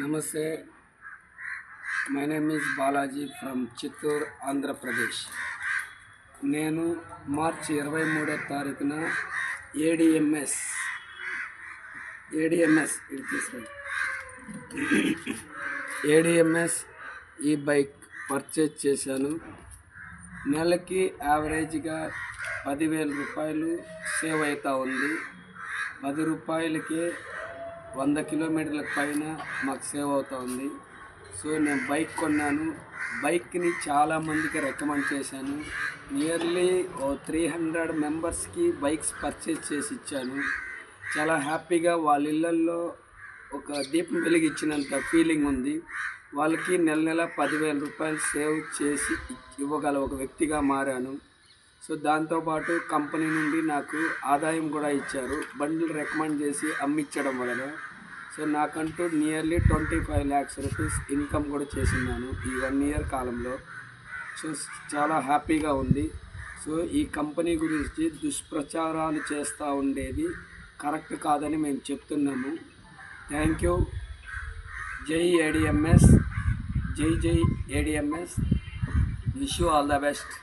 నమస్తే. My name is Balaji from Chittoor Andhra Pradesh నేను మార్చి ఇరవై మూడో తారీఖున ఏడిఎంఎస్ ఏడిఎంఎస్ ఇది తీసుకోండి. ఏడిఎంఎస్ ఈ బైక్ పర్చేజ్ చేశాను. నెలకి యావరేజ్గా పదివేల రూపాయలు సేవ్ అవుతూ ఉంది. పది రూపాయలకే వంద కిలోమీటర్ల పైన మాకు సేవ్ అవుతూ ఉంది. సో నేను బైక్ కొన్నాను. బైక్ని చాలామందికి రికమెండ్ చేశాను. నియర్లీ ఓ త్రీ హండ్రెడ్ మెంబర్స్కి బైక్స్ పర్చేజ్ చేసి ఇచ్చాను. చాలా హ్యాపీగా వాళ్ళ ఇళ్ళల్లో ఒక దీపం వెలిగించినంత ఫీలింగ్ ఉంది. వాళ్ళకి నెల నెల పదివేల రూపాయలు సేవ్ చేసి ఇవ్వగల ఒక వ్యక్తిగా మారాను. సో దాంతోపాటు కంపెనీ నుండి నాకు ఆదాయం కూడా ఇచ్చారు. బండిల్ రికమెండ్ చేసి అమ్మిచ్చడం వలన. సో నాకంటూ nearly twenty five lakhs rupees income కూడా చేసినాను ఈ వన్ ఇయర్ కాలంలో. సో చాలా హ్యాపీగా ఉంది. సో ఈ కంపెనీ గురించి దుష్ప్రచారాలు చేస్తూ ఉండేది కరెక్ట్ కాదని మేము చెప్తున్నాము. Thank you. జై ఏడిఎంఎస్. జై జై ADMS. Wish you all the best.